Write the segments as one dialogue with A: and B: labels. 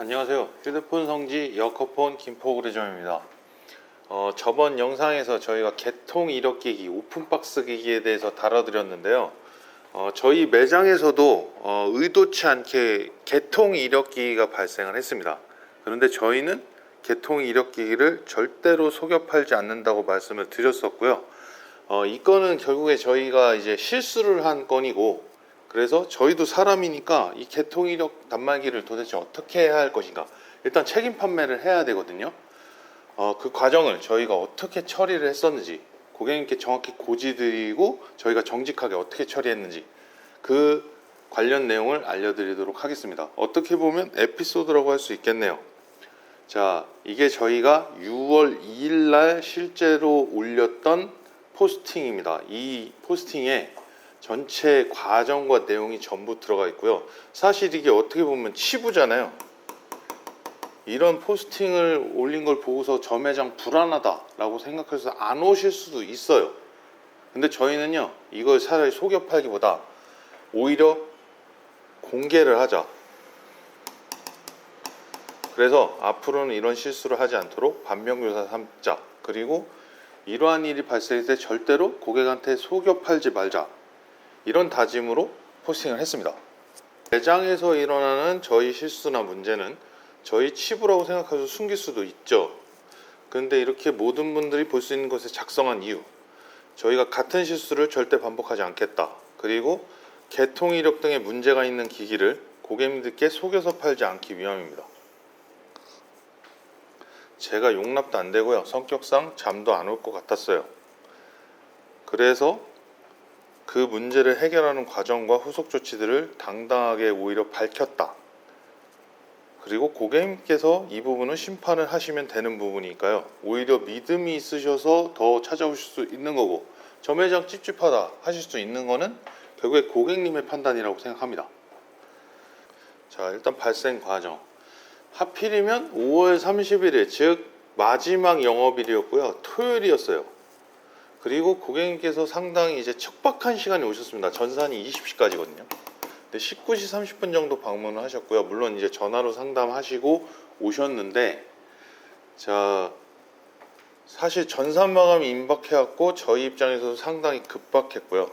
A: 안녕하세요. 휴대폰 성지 여커폰 김포그레점입니다. 어, 저번 영상에서 저희가 개통 이력기기 오픈박스 기기에 대해서 다뤄드렸는데요. 어, 저희 매장에서도 어, 의도치 않게 개통 이력기기가 발생을 했습니다. 그런데 저희는 개통 이력기기를 절대로 속여 팔지 않는다고 말씀을 드렸었고요. 어, 이 건은 결국에 저희가 이제 실수를 한 건이고 그래서 저희도 사람이니까 이 개통 이력 단말기를 도대체 어떻게 해야 할 것인가 일단 책임 판매를 해야 되거든요. 어, 그 과정을 저희가 어떻게 처리를 했었는지 고객님께 정확히 고지드리고 저희가 정직하게 어떻게 처리했는지 그 관련 내용을 알려드리도록 하겠습니다. 어떻게 보면 에피소드라고 할 수 있겠네요. 자, 이게 저희가 6월 2일 날 실제로 올렸던 포스팅입니다. 이 포스팅에 전체 과정과 내용이 전부 들어가 있고요. 사실 이게 어떻게 보면 치부잖아요. 이런 포스팅을 올린 걸 보고서 저 매장 불안하다라고 생각해서 안 오실 수도 있어요. 근데 저희는요, 이걸 차라리 속여 팔기보다 오히려 공개를 하자. 그래서 앞으로는 이런 실수를 하지 않도록 반면교사 삼자. 그리고 이러한 일이 발생할 때 절대로 고객한테 속여 팔지 말자. 이런 다짐으로 포스팅을 했습니다. 매장에서 일어나는 저희 실수나 문제는 저희 치부라고 생각해서 숨길 수도 있죠. 그런데 이렇게 모든 분들이 볼 수 있는 것에 작성한 이유. 저희가 같은 실수를 절대 반복하지 않겠다. 그리고 개통 이력 등의 문제가 있는 기기를 고객님들께 속여서 팔지 않기 위함입니다. 제가 용납도 안 되고요. 성격상 잠도 안 올 것 같았어요. 그래서 그 문제를 해결하는 과정과 후속 조치들을 당당하게 오히려 밝혔다. 그리고 고객님께서 이 부분은 심판을 하시면 되는 부분이니까요. 오히려 믿음이 있으셔서 더 찾아오실 수 있는 거고, 저 매장 찝찝하다 하실 수 있는 거는 결국에 고객님의 판단이라고 생각합니다. 자, 일단 발생 과정. 하필이면 5월 31일, 즉 마지막 영업일이었고요. 토요일이었어요. 그리고 고객님께서 상당히 이제 척박한 시간이 오셨습니다. 전산이 20시까지거든요. 근데 19시 30분 정도 방문을 하셨고요. 물론 이제 전화로 상담하시고 오셨는데, 자, 사실 전산 마감이 임박해왔고, 저희 입장에서도 상당히 급박했고요.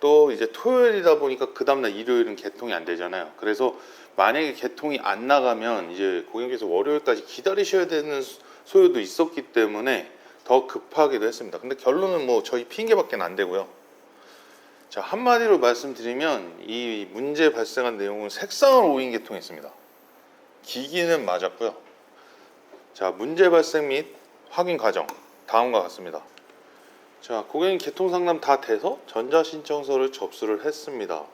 A: 또 이제 토요일이다 보니까 그 다음날 일요일은 개통이 안 되잖아요. 그래서 만약에 개통이 안 나가면 이제 고객님께서 월요일까지 기다리셔야 되는 소요도 있었기 때문에 더 급하기도 했습니다. 근데 결론은 뭐 저희 핑계밖에 안 되고요. 자, 한마디로 말씀드리면 이 문제 발생한 내용은 색상을 오인 개통했습니다. 기기는 맞았고요. 자, 문제 발생 및 확인 과정 다음과 같습니다. 자, 고객님 개통 상담 다 돼서 전자 신청서를 접수를 했습니다.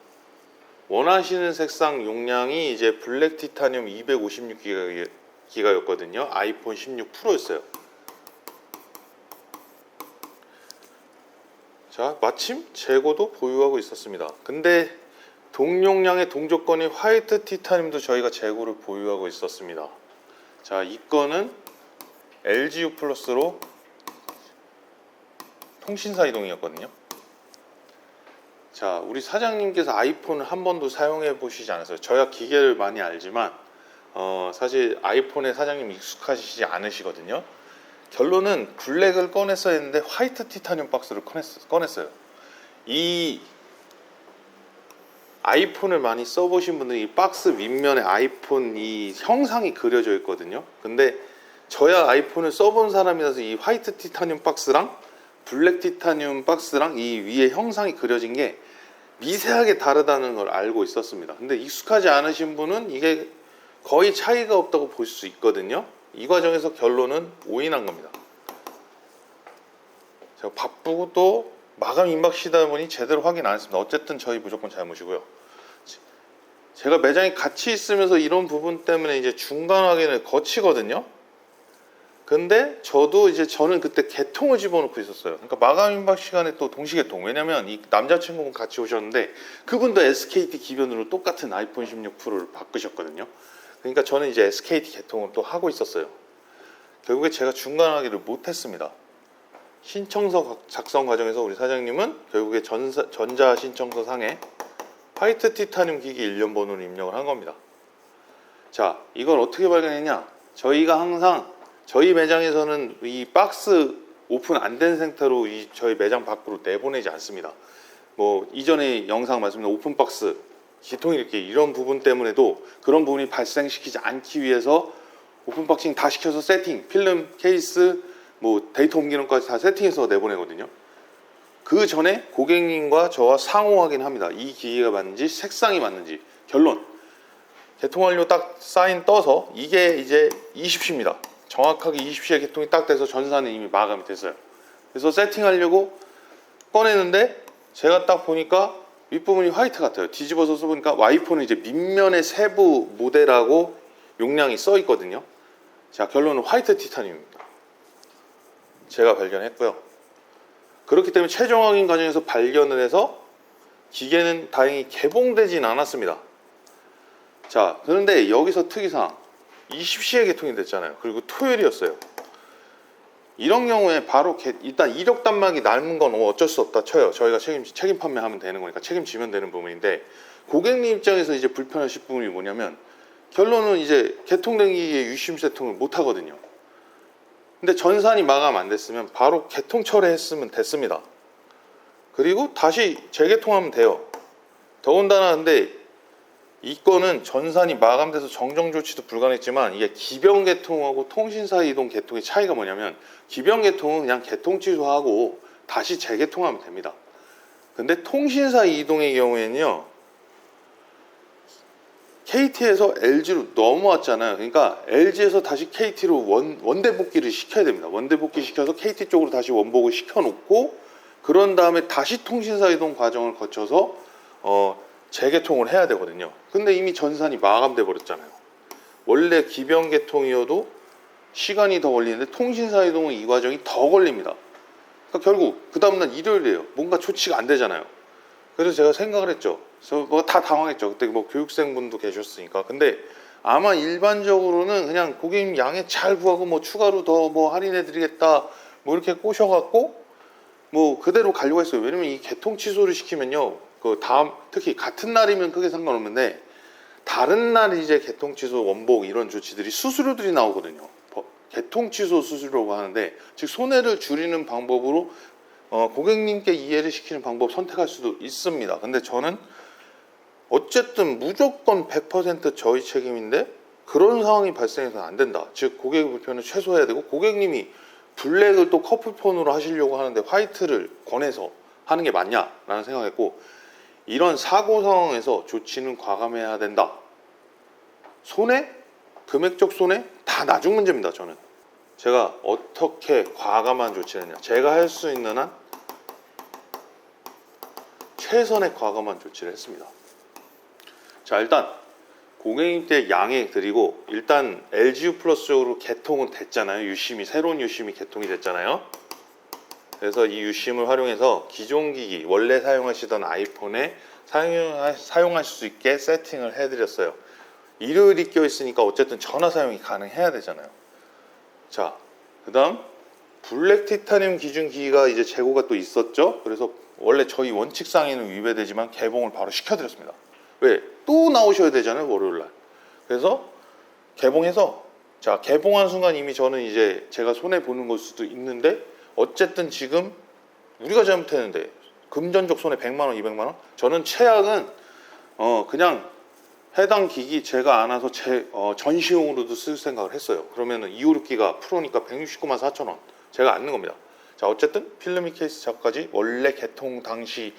A: 원하시는 색상 용량이 이제 블랙 티타늄 256기가였거든요. 아이폰 16 프로였어요. 자, 마침 재고도 보유하고 있었습니다. 근데 동용량의 동조건이 화이트 티타늄도 저희가 재고를 보유하고 있었습니다. 자, 이 건은 LGU 플러스로 통신사 이동이었거든요. 자, 우리 사장님께서 아이폰을 한 번도 사용해 보시지 않았어요. 저야 기계를 많이 알지만 어, 사실 아이폰에 사장님 익숙하시지 않으시거든요. 결론은 블랙을 꺼냈어야 했는데 화이트 티타늄 박스를 꺼냈, 꺼냈 어요. 이 아이폰을 많이 써보신 분들이 이 박스 윗면에 아이폰 이 형상이 그려져 있거든요. 근데 저야 아이폰을 써본 사람이라서 이 화이트 티타늄 박스랑 블랙 티타늄 박스랑 이 위에 형상이 그려진 게 미세하게 다르다는 걸 알고 있었습니다. 근데 익숙하지 않으신 분은 이게 거의 차이가 없다고 볼 수 있거든요. 이 과정에서 결론은 오인한 겁니다. 제가 바쁘고 또 마감 임박 시다 보니 제대로 확인 안 했습니다. 어쨌든 저희 무조건 잘못이고요. 제가 매장에 같이 있으면서 이런 부분 때문에 이제 중간 확인을 거치거든요. 근데 저도 이제 저는 그때 개통을 집어넣고 있었어요. 그러니까 마감 임박 시간에 또 동시 개통. 왜냐면 이 남자친구분 같이 오셨는데 그분도 SKT 기변으로 똑같은 아이폰 16 프로를 바꾸셨거든요. 그러니까 저는 이제 SKT 개통을 또 하고 있었어요. 결국에 제가 중간 확인을 못했습니다. 신청서 작성 과정에서 우리 사장님은 결국에 전자 신청서 상에 화이트 티타늄 기기 일련 번호를 입력을 한 겁니다. 자, 이걸 어떻게 발견했냐? 저희가 항상 저희 매장에서는 이 박스 오픈 안 된 상태로 이 저희 매장 밖으로 내보내지 않습니다. 뭐 이전에 영상 말씀드린 오픈 박스 기통 이렇게 이런 부분 때문에도 그런 부분이 발생시키지 않기 위해서 오픈 박싱 다 시켜서 세팅, 필름, 케이스, 뭐 데이터 옮기는 것까지 다 세팅해서 내보내거든요. 그 전에 고객님과 저와 상호 확인합니다. 이 기계가 맞는지 색상이 맞는지 결론 개통 완료 딱 사인 떠서 이게 이제 20시입니다. 정확하게 20시에 개통이 딱 돼서 전산은 이미 마감이 됐어요. 그래서 세팅하려고 꺼내는데 제가 딱 보니까 윗부분이 화이트 같아요. 뒤집어서 써보니까 와이퍼는 이제 밑면의 세부 모델하고 용량이 써 있거든요. 자 결론은 화이트 티타늄입니다. 제가 발견했고요. 그렇기 때문에 최종 확인 과정에서 발견을 해서 기계는 다행히 개봉되진 않았습니다. 자, 그런데 여기서 특이사항 20시에 개통이 됐잖아요. 그리고 토요일이었어요. 이런 경우에 바로 개- 일단 이력 단말기 남은 건 어쩔 수 없다 쳐요. 저희가 책임 책임 판매하면 되는 거니까 책임지면 되는 부분인데 고객님 입장에서 이제 불편하실 부분이 뭐냐면 결론은 이제 개통된 기기에 유심 세통을 못 하거든요. 근데 전산이 마감 안 됐으면 바로 개통 철회했으면 됐습니다. 그리고 다시 재개통하면 돼요. 더군다나 근데 이 건은 전산이 마감돼서 정정 조치도 불가능했지만 이게 기병 개통하고 통신사 이동 개통의 차이가 뭐냐면 기병 개통은 그냥 개통 취소하고 다시 재개통하면 됩니다. 근데 통신사 이동의 경우에는요. KT에서 LG로 넘어왔잖아요. 그러니까 LG에서 다시 KT로 원, 원대 복귀를 시켜야 됩니다. 원대 복귀 시켜서 KT 쪽으로 다시 원복을 시켜놓고 그런 다음에 다시 통신사 이동 과정을 거쳐서 어, 재개통을 해야 되거든요. 근데 이미 전산이 마감돼 버렸잖아요. 원래 기병 개통이어도 시간이 더 걸리는데 통신사 이동은 이 과정이 더 걸립니다. 그러니까 결국 그 다음날 일요일이에요. 뭔가 조치가 안 되잖아요. 그래서 제가 생각을 했죠. 그래서 뭐다 당황했죠. 그때 뭐 교육생분도 계셨으니까. 근데 아마 일반적으로는 그냥 고객님 양해 잘 구하고 뭐 추가로 더 뭐 할인해 드리겠다 뭐 이렇게 꼬셔갖고 뭐 그대로 가려고 했어요. 왜냐면 이 개통 취소를 시키면요. 그 다음 특히 같은 날이면 크게 상관없는데 다른 날 이제 개통 취소 원복 이런 조치들이 수수료들이 나오거든요. 버- 개통 취소 수수료라고 하는데 즉 손해를 줄이는 방법으로 어, 고객님께 이해를 시키는 방법 선택할 수도 있습니다. 근데 저는 어쨌든 무조건 100% 저희 책임인데 그런 상황이 발생해서는 안 된다. 즉 고객의 불편을 최소화해야 되고 고객님이 블랙을 또 커플폰으로 하시려고 하는데 화이트를 권해서 하는 게 맞냐라는 생각했고 이런 사고 상황에서 조치는 과감해야 된다. 손해, 금액적 손해 다 나중 문제입니다. 저는 제가 어떻게 과감한 조치를 했냐. 제가 할 수 있는 한 최선의 과감한 조치를 했습니다. 자 일단 고객님께 양해 드리고 일단 LGU 플러스 쪽으로 개통은 됐잖아요. 유심이 새로운 유심이 개통이 됐잖아요. 그래서 이 유심을 활용해서 기존 기기 원래 사용하시던 아이폰에 사용 사용할 수 있게 세팅을 해드렸어요. 일요일이 껴 있으니까 어쨌든 전화 사용이 가능해야 되잖아요. 자, 그다음 블랙 티타늄 기준 기기가 이제 재고가 또 있었죠. 그래서 원래 저희 원칙상에는 위배되지만 개봉을 바로 시켜드렸습니다. 왜? 또 나오셔야 되잖아요, 월요일 날. 그래서 개봉해서 자, 개봉한 순간 이미 저는 이제 제가 손해 보는 걸 수도 있는데 어쨌든 지금 우리가 잘못했는데 금전적 손해 100만 원, 200만 원. 저는 최악은 어 그냥 해당 기기 제가 안아서 제 어, 전시용으로도 쓸 생각을 했어요. 그러면은 256기가 프로니까 169만 4천 원. 제가 안는 겁니다. 자, 어쨌든 필름이 케이스 작까지 원래 개통 당시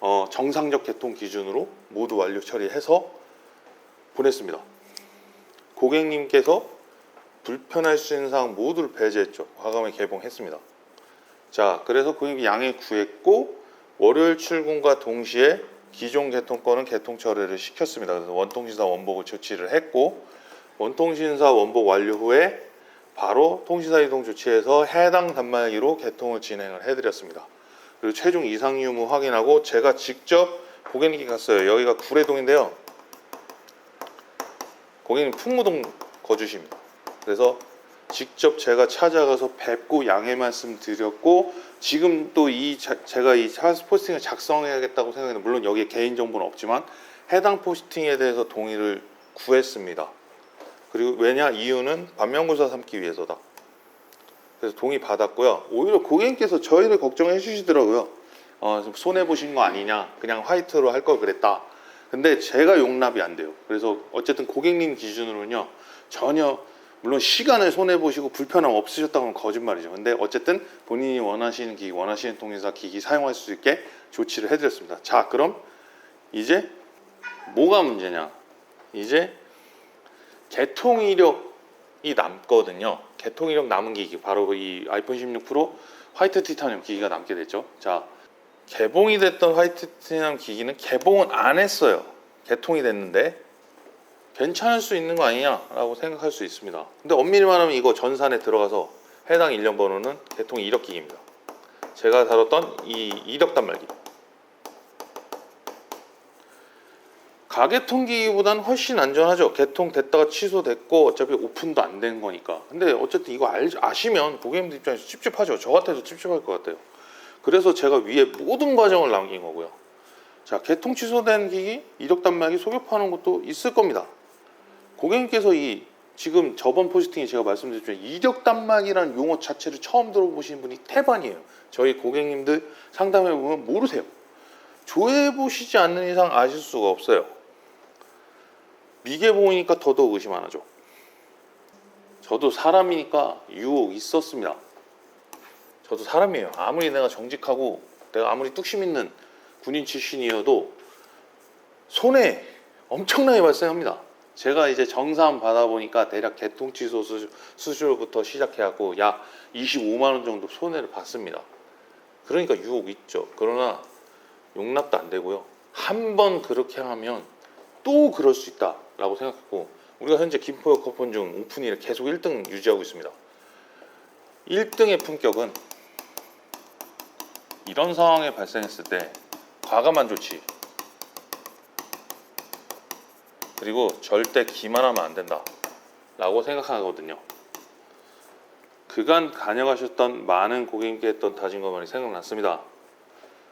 A: 어, 정상적 개통 기준으로 모두 완료 처리해서 보냈습니다. 고객님께서 불편할 수 있는 사항 모두를 배제했죠. 과감하게 개봉했습니다. 자, 그래서 고객님이 양해 구했고 월요일 출근과 동시에 기존 개통권은 개통 처리를 시켰습니다. 그래서 원통신사 원복을 조치를 했고 원통신사 원복 완료 후에 바로 통신사 이동 조치해서 해당 단말기로 개통을 진행을 해드렸습니다. 그리고 최종 이상 유무 확인하고 제가 직접 고객님께 갔어요. 여기가 구례동인데요. 고객님 풍무동 거주십니다. 그래서 직접 제가 찾아가서 뵙고 양해 말씀 드렸고 지금 또 이 제가 이 포스팅을 작성해야겠다고 생각했는데 물론 여기에 개인 정보는 없지만 해당 포스팅에 대해서 동의를 구했습니다. 그리고 왜냐 이유는 반면교사 삼기 위해서다. 그래서 동의 받았고요. 오히려 고객님께서 저희를 걱정해 주시더라고요. 어, 좀 손해 보신 거 아니냐? 그냥 화이트로 할 걸 그랬다. 근데 제가 용납이 안 돼요. 그래서 어쨌든 고객님 기준으로는요. 전혀 물론 시간을 손해 보시고 불편함 없으셨다고는 거짓말이죠. 근데 어쨌든 본인이 원하시는 기기, 원하시는 통신사 기기 사용할 수 있게 조치를 해드렸습니다. 자, 그럼 이제 뭐가 문제냐? 이제 개통 이력이 남거든요. 개통 이력 남은 기기 바로 이 아이폰 16 프로 화이트 티타늄 기기가 남게 됐죠. 자, 개봉이 됐던 화이트 티타늄 기기는 개봉은 안 했어요. 개통이 됐는데 괜찮을 수 있는 거 아니냐라고 생각할 수 있습니다. 근데 엄밀히 말하면 이거 전산에 들어가서 해당 일련 번호는 개통 이력 기기입니다. 제가 다뤘던 이 이력 단말기. 가계통 기기보다는 훨씬 안전하죠. 개통됐다가 취소됐고 어차피 오픈도 안 된 거니까. 근데 어쨌든 이거 알, 아시면 고객님들 입장에서 찝찝하죠. 저 같아도 찝찝할 것 같아요. 그래서 제가 위에 모든 과정을 남긴 거고요. 자, 개통 취소된 기기, 이력 단말기 소개하는 것도 있을 겁니다. 고객님께서 이 지금 저번 포스팅에 제가 말씀드렸지만 이력 단말기라는 용어 자체를 처음 들어보시는 분이 태반이에요. 저희 고객님들 상담해 보면 모르세요. 조회해 보시지 않는 이상 아실 수가 없어요. 미개 보이니까 더더욱 의심 안 하죠. 저도 사람이니까 유혹 있었습니다. 저도 사람이에요. 아무리 내가 정직하고 내가 아무리 뚝심 있는 군인 출신이어도 손해 엄청나게 발생합니다. 제가 이제 정산 받아보니까 대략 개통 취소 수수- 수수료부터 시작해갖고 약 25만 원 정도 손해를 봤습니다. 그러니까 유혹 있죠. 그러나 용납도 안 되고요. 한 번 그렇게 하면 또 그럴 수 있다라고 생각했고 우리가 현재 김포역 커폰 중 오픈일에 계속 1등 유지하고 있습니다. 1등의 품격은 이런 상황에 발생했을 때 과감한 조치 그리고 절대 기만하면 안 된다 라고 생각하거든요. 그간 다녀가셨던 많은 고객님께 했던 다짐과 말이 생각났습니다.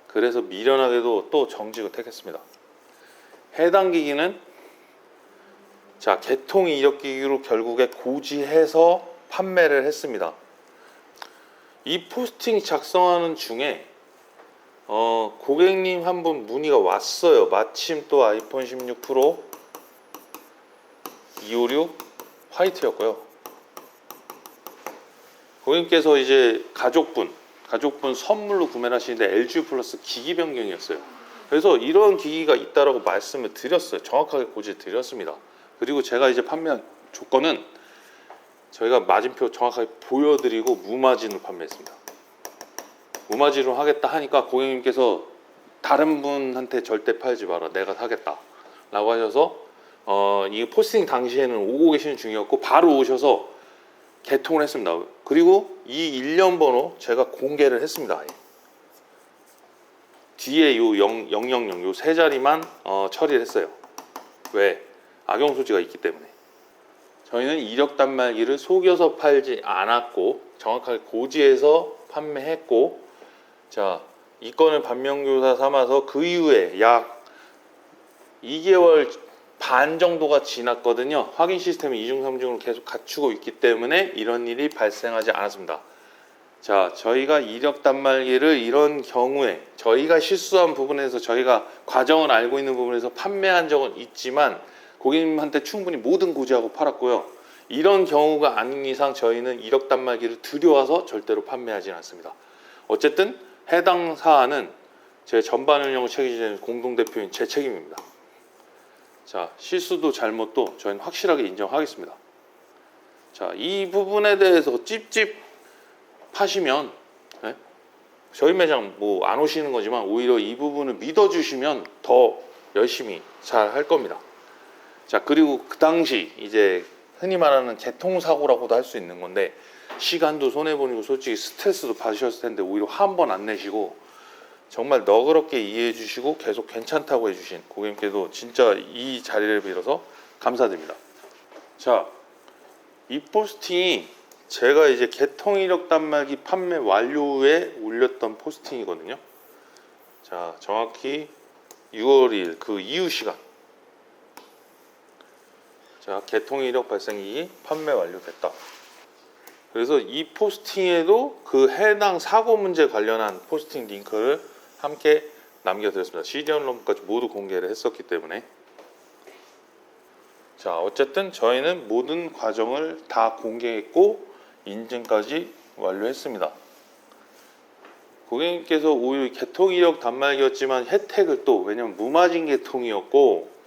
A: 그래서 미련하게도 또 정직을 택했습니다. 해당 기기는 자 개통 이력 기기로 결국에 고지해서 판매를 했습니다. 이 포스팅 작성하는 중에 어, 고객님 한 분 문의가 왔어요. 마침 또 아이폰 16 프로 256 화이트였고요. 고객님께서 이제 가족분, 가족분 선물로 구매를 하시는데 LG 플러스 기기 변경이었어요. 그래서 이런 기기가 있다라고 말씀을 드렸어요. 정확하게 고지를 드렸습니다. 그리고 제가 이제 판매한 조건은 저희가 마진표 정확하게 보여드리고 무마진으로 판매했습니다. 무마진으로 하겠다 하니까 고객님께서 다른 분한테 절대 팔지 마라. 내가 사겠다. 라고 하셔서 어, 이 포스팅 당시에는 오고 계시는 중이었고 바로 오셔서 개통을 했습니다. 그리고 이 일련 번호 제가 공개를 했습니다. 뒤에 요 0, 000, 요세 자리만 어, 처리를 했어요. 왜? 악용 소지가 있기 때문에. 저희는 이력 단말기를 속여서 팔지 않았고 정확하게 고지해서 판매했고 자, 이 건을 반면교사 삼아서 그 이후에 약 2개월 반 정도가 지났거든요. 확인 시스템을 이중 삼중으로 계속 갖추고 있기 때문에 이런 일이 발생하지 않았습니다. 자, 저희가 이력 단말기를 이런 경우에 저희가 실수한 부분에서 저희가 과정을 알고 있는 부분에서 판매한 적은 있지만 고객님한테 충분히 모든 고지하고 팔았고요. 이런 경우가 아닌 이상 저희는 이력 단말기를 들여와서 절대로 판매하지는 않습니다. 어쨌든 해당 사안은 제 전반 운영을 책임지는 공동 대표인 제 책임입니다. 자, 실수도 잘못도 저희는 확실하게 인정하겠습니다. 자, 이 부분에 대해서 찝찝 하시면 예? 저희 매장 뭐 안 오시는 거지만 오히려 이 부분을 믿어주시면 더 열심히 잘 할 겁니다. 자, 그리고 그 당시 이제 흔히 말하는 개통사고라고도 할 수 있는 건데 시간도 손해보니고 솔직히 스트레스도 받으셨을 텐데 오히려 화한번 안 내시고 정말 너그럽게 이해해 주시고 계속 괜찮다고 해 주신 고객님께도 진짜 이 자리를 빌어서 감사드립니다. 자, 이 포스팅이 제가 이제 개통 이력 단말기 판매 완료 후에 올렸던 포스팅이거든요. 자, 정확히 6월 1일 그 이후 시간. 자, 자, 개통 이력 발생기 판매 완료됐다. 그래서 이 포스팅에도 그 해당 사고 문제 관련한 포스팅 링크를 함께 남겨드렸습니다. 시리얼 럼까지 모두 공개를 했었기 때문에. 자, 어쨌든 저희는 모든 과정을 다 공개했고 인증까지 완료했습니다. 고객님께서 오히려 개통 이력 단말기였지만 혜택을 또 왜냐면 무마진 개통이었고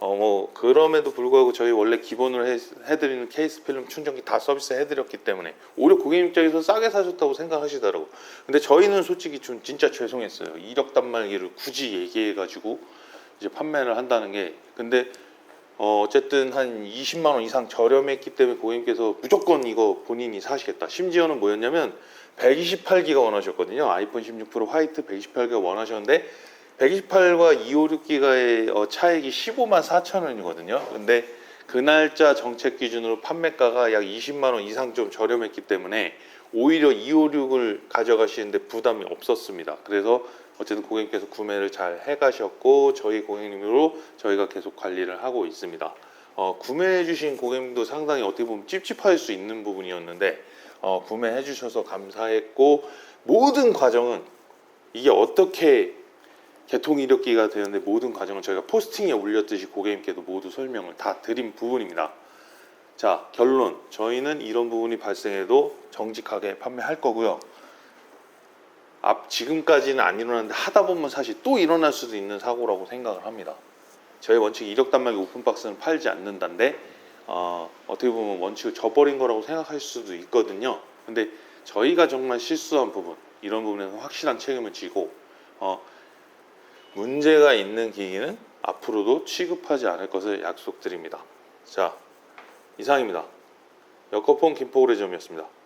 A: 어 뭐 그럼에도 불구하고 저희 원래 기본으로 해, 해드리는 케이스 필름 충전기 다 서비스 해드렸기 때문에 오히려 고객님 입장에서 싸게 사셨다고 생각하시더라고. 근데 저희는 솔직히 좀 진짜 죄송했어요. 이력 단말기를 굳이 얘기해가지고 이제 판매를 한다는 게 근데 어 어쨌든 한 20만 원 이상 저렴했기 때문에 고객님께서 무조건 이거 본인이 사시겠다. 심지어는 뭐였냐면 128기가 원하셨거든요. 아이폰 16 프로 화이트 128기가 원하셨는데 128과 256기가의 어, 차액이 15만 4천 원이거든요. 근데 그 날짜 정책 기준으로 판매가가 약 20만 원 이상 좀 저렴했기 때문에 오히려 256을 가져가시는데 부담이 없었습니다. 그래서 어쨌든 고객님께서 구매를 잘 해가셨고 저희 고객님으로 저희가 계속 관리를 하고 있습니다. 어, 구매해주신 고객님도 상당히 어떻게 보면 찝찝할 수 있는 부분이었는데 어, 구매해주셔서 감사했고 모든 과정은 이게 어떻게 개통 이력기가 되는데 모든 과정을 저희가 포스팅에 올렸듯이 고객님께도 모두 설명을 다 드린 부분입니다. 자 결론 저희는 이런 부분이 발생해도 정직하게 판매할 거고요. 앞 지금까지는 안 일어났는데 하다 보면 사실 또 일어날 수도 있는 사고라고 생각을 합니다. 저희 원칙 이력 단말기 오픈 박스는 팔지 않는다인데 어, 어떻게 보면 원칙을 저버린 거라고 생각할 수도 있거든요. 근데 저희가 정말 실수한 부분 이런 부분에서 확실한 책임을 지고 어, 문제가 있는 기기는 앞으로도 취급하지 않을 것을 약속드립니다. 자 이상입니다. 여커폰 김포그레점이었습니다.